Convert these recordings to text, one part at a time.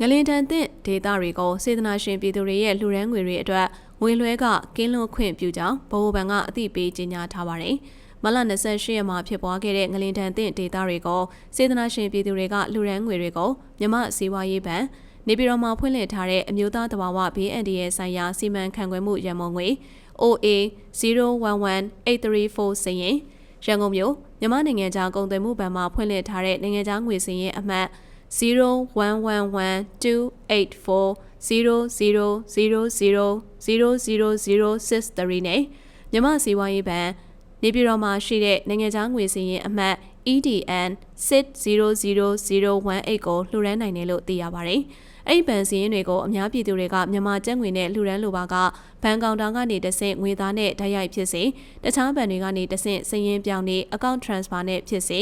ငလင်တန်သင့်ဒေတာတွေကိုစေတနာရှင်ပြည်သူတွေရဲ့လှူဒန်းငွေတွေအတွက်ငွေလွှဲကကင်းလွန်ခွင့်ပြုကြောင်းဗဟိုဘဏ်ကအသိပေးကြေညာထားပါတယ်။မလ28ရက်မှာဖြစ်ပွားခဲ့တဲ့ငလင်တန်သင့်ဒေတာတွေကိုစေတနာရှင်ပြည်သူတွေကလှူဒန်းငွေတွေကိုမြမစီးပွားရေးဘဏ်နေပြည်တော်မှာဖွင့်လှစ်ထားတဲ့အမျိုးသားတဘာဝ BND ရဲ့ဆိုင်ရာစီမံခန့်ခွဲမှုရန်ပုံငွေ OA 011834စရင်ရန်ကုန်မြို့မြန်မာနိုင်ငံခြားကုန်သွယ်မှုဘဏ်မှဖွင့်လှစ်ထားတဲ့နိုင်ငံခြားငွေစရင်အမှတ် 01112840000063နဲ့မြမစီဝိုင်းရေးဘဏ်နေပြည်တော်မှာရှိတဲ့နိုင်ငံခြားငွေစရင်အမှတ် EDN 600018ကိုလှူဒန်းနိုင်တယ်လို့သိရပါတယ်။အဲ့ဒီဘဏ်စည်းရင်းတွေကိုအများပြည်သူတွေကမြန်မာကျပ်ငွေနဲ့လှူဒန်းလိုပါကဘဏ်ကောင်တာကနေတဆင့်ငွေသားနဲ့ဓာတ်ရိုက်ဖြစ်စေတခြားဘဏ်တွေကနေတဆင့်စည်ရင်းပြောင်းနေ account transfer နဲ့ဖြစ်စေ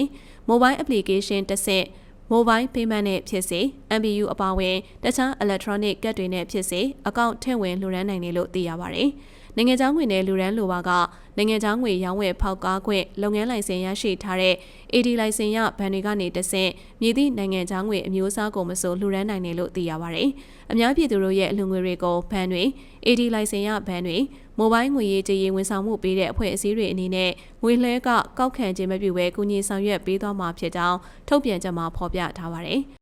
mobile application တဆင့် mobile payment နဲ့ဖြစ်စေ MBU အပါအဝင်တခြား electronic ကတ်တွေနဲ့ဖြစ်စေအကောင့်ထည့်ဝင်လှူဒန်းနိုင်တယ်လို့သိရပါတယ်။နိုင်ငံခြားငွေနဲ့လှူဒန်းလိုပါကနိုင်ငံခြားငွေရောင်းဝယ်ဖောက်ကားခွင့်လုပ်ငန်းလိုင်စင်ရရှိထားတဲ့ AD လိုင်စင်ရဘဏ်တွေကနေတဆင့်မြည်သည့်နိုင်ငံခြားငွေအမျိုးအစားကိုမဆိုလှူဒန်းနိုင်တယ်လို့သိရပါတယ်။အများပြည်သူတို့ရဲ့အလှူငွေတွေကိုဘဏ်တွေ AD လိုင်စင်ရဘဏ်တွေမိုဘိုင်းငွေရေးကြေးရေးဝန်ဆောင်မှုပေးတဲ့အဖွဲ့အစည်းတွေအနေနဲ့ငွေလဲကကောက်ခံခြင်းမပြုဘဲကူညီဆောင်ရွက်ပေးသွားမှာဖြစ်ကြောင်းထုတ်ပြန်ကြမှာဖော်ပြထားပါတယ်။